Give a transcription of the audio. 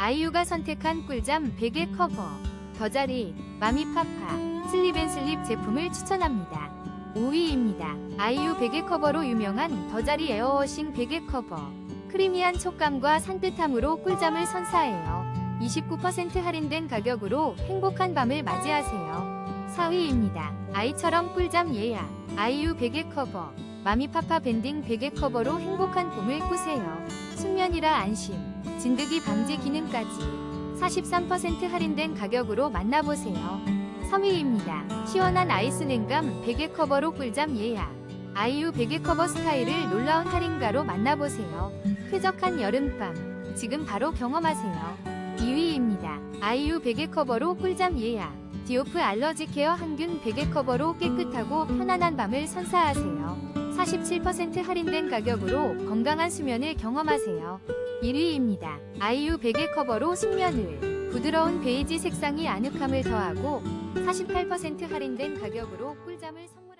아이유가 선택한 꿀잠 베개 커버, 더자리, 마미파파, 슬립앤슬립 제품을 추천합니다. 5위입니다. 아이유 베개 커버로 유명한 더자리 에어워싱 베개 커버. 크리미한 촉감과 산뜻함으로 꿀잠을 선사해요. 29% 할인된 가격으로 행복한 밤을 맞이하세요. 4위입니다. 아이처럼 꿀잠 예약. 아이유 베개 커버. 마미파파 밴딩 베개 커버로 행복한 꿈을 꾸세요. 숙면이라 안심. 진드기 방지 기능까지 43% 할인된 가격으로 만나보세요. 3위입니다. 시원한 아이스 냉감 베개 커버로 꿀잠 예약. 아이유 베개 커버 스타일을 놀라운 할인가로 만나보세요. 쾌적한 여름밤. 지금 바로 경험하세요. 2위입니다. 아이유 베개 커버로 꿀잠 예약. 디오프 알러지 케어 항균 베개 커버로 깨끗하고 편안한 밤을 선사하세요. 47% 할인된 가격으로 건강한 수면을 경험하세요. 1위입니다. 아이유 베개 커버로 숙면을 부드러운 베이지 색상이 아늑함을 더하고 48% 할인된 가격으로 꿀잠을 선물